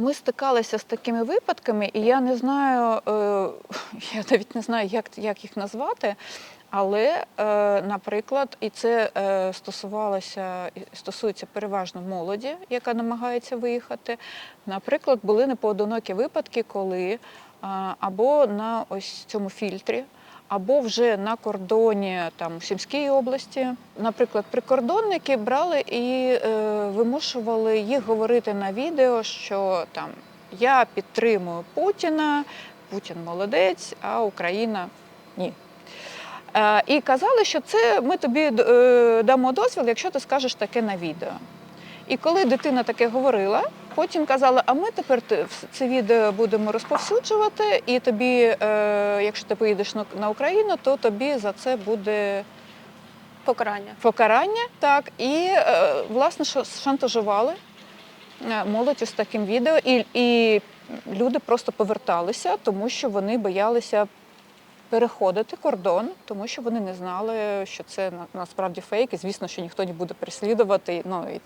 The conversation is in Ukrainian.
Ми стикалися з такими випадками, і я не знаю, е, я навіть не знаю, як, як їх назвати. Але, е, наприклад, і це е, стосувалося стосується переважно молоді, яка намагається виїхати. Наприклад, були непоодинокі випадки, коли або на ось цьому фільтрі, або вже на кордоні там в Сумській області. Наприклад, прикордонники брали і е, вимушували їх говорити на відео, що там я підтримую Путіна, Путін молодець, а Україна ні. Е, І казали, що це ми тобі е, дамо дозвіл, якщо ти скажеш таке на відео. І коли дитина таке говорила, потім казала, а ми тепер те- це відео будемо розповсюджувати, і тобі, е, якщо ти поїдеш на- Україну, то тобі за це буде Покарання. покарання. Так, і е, власне шантажували е, молодь з таким відео, і, і люди просто поверталися, тому що вони боялися переходити кордон, тому що вони не знали, що це на- насправді фейк, і звісно, що ніхто не буде переслідувати. Ну і